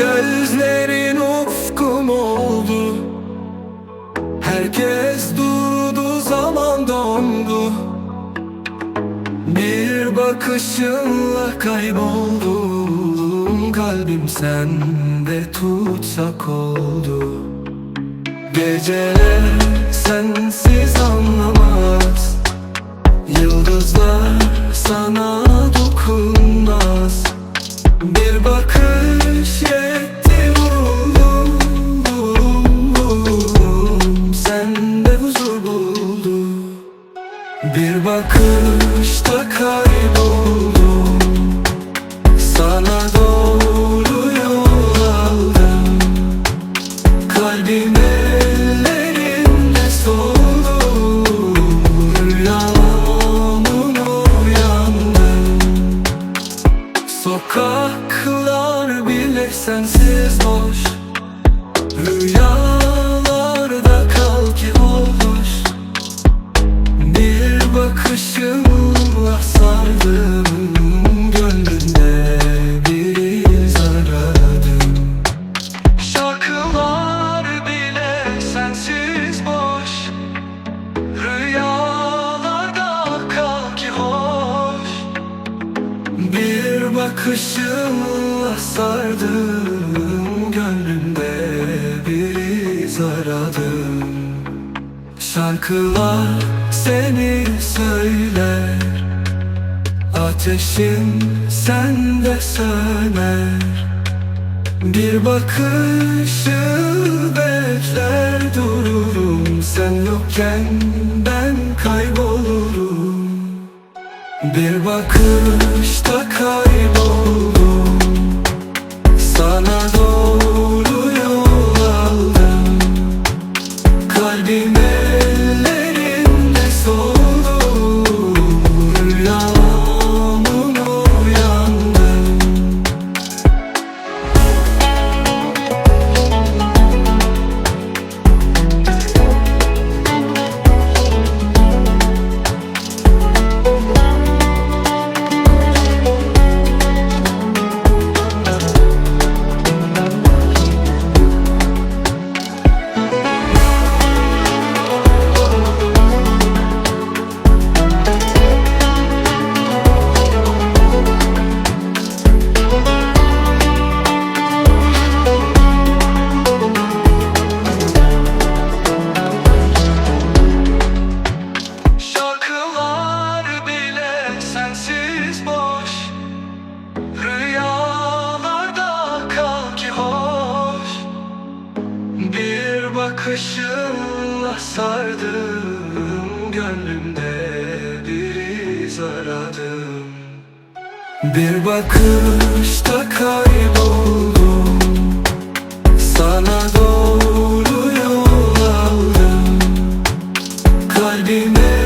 Gözlerin ufkum oldu. Herkes durdu zaman dondu. Bir bakışınla kayboldum Kalbim sende tutsak oldu. Geceler Kalbim ellerinde soldu Rüyamın uyandım Sokaklar bile sensiz boş Rüyalarda kal ki hoş Bir bakışımla sardım bakışımla sardım Gönlümde bir iz aradım Şarkılar seni söyler Ateşim sende söner. Bir bakışı bekler dururum Sen yokken Bir bakışta kayboldum Bakışınla sardım Gönlümde bir iz aradım Bir bakışta kayboldum Sana doğru yol aldım. Kalbime